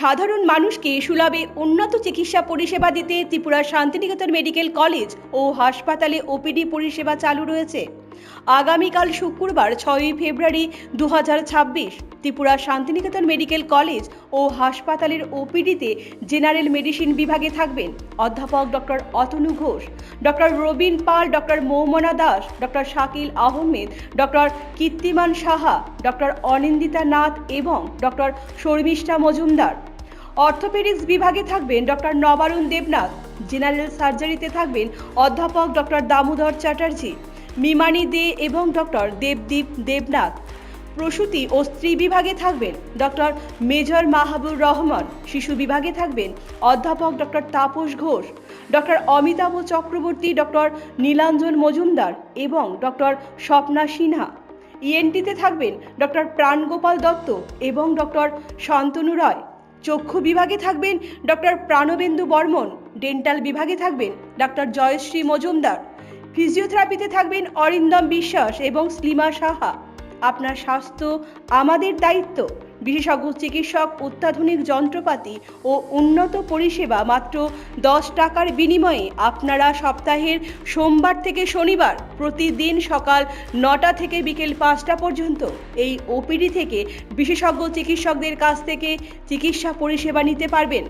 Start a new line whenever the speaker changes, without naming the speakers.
সাধারণ মানুষকে সুলভে উন্নত চিকিৎসা পরিষেবা দিতে ত্রিপুরা শান্তিনিকেতন মেডিকেল কলেজ ও হাসপাতালে ওপিডি পরিষেবা চালু রয়েছে। আগামীকাল শুক্রবার ছয়ই ফেব্রুয়ারি দু ত্রিপুরা শান্তিনিকেতন মেডিকেল কলেজ ও হাসপাতালের ওপিডিতে জেনারেল মেডিসিন বিভাগে থাকবেন অধ্যাপক doctor Atanu Ghosh, doctor Robin Pal, doctor Moumana Das, doctor Shakil Ahmed, doctor Kirtiman Saha, doctor Anindita Nath এবং ডক্টর শর্মিষ্ঠা মজুমদার। অর্থোপেডিক্স বিভাগে থাকবেন ডক্টর নবারুণ দেবনাথ, জেনারেল সার্জারিতে থাকবেন অধ্যাপক ডক্টর দামোদর চ্যাটার্জি, মিমানি দে এবং ডক্টর দেবদীপ দেবনাথ। প্রসূতি ও স্ত্রী বিভাগে থাকবেন ডক্টর মেজর মাহবুর রহমান, শিশু বিভাগে থাকবেন অধ্যাপক doctor Tapas Ghosh, doctor Amitabha Chakraborty, doctor Nilanjan Majumdar এবং ডক্টর স্বপ্না সিনহা। ইএনটিতে থাকবেন ডক্টর প্রাণগোপাল দত্ত এবং ডক্টর শান্তনু রায়। চক্ষু বিভাগে থাকবেন ডক্টর প্রাণবেন্দু বর্মন, ডেন্টাল বিভাগে থাকবেন ডক্টর জয়শ্রী মজুমদার, ফিজিওথেরাপিতে থাকবেন অরিন্দম বিশ্বাস এবং স্লিমা সাহা। আপনার স্বাস্থ্য আমাদের দায়িত্ব। বিশেষজ্ঞ, চিকিৎসক, অত্যাধুনিক যন্ত্রপাতি ও উন্নত পরিষেবা মাত্র দশ টাকার বিনিময়ে আপনারা সপ্তাহের সোমবার থেকে শনিবার প্রতিদিন সকাল নটা থেকে বিকেল পাঁচটা পর্যন্ত এই ওপিডি থেকে বিশেষজ্ঞ, চিকিৎসকদের কাছ থেকে চিকিৎসা পরিষেবা নিতে পারবেন।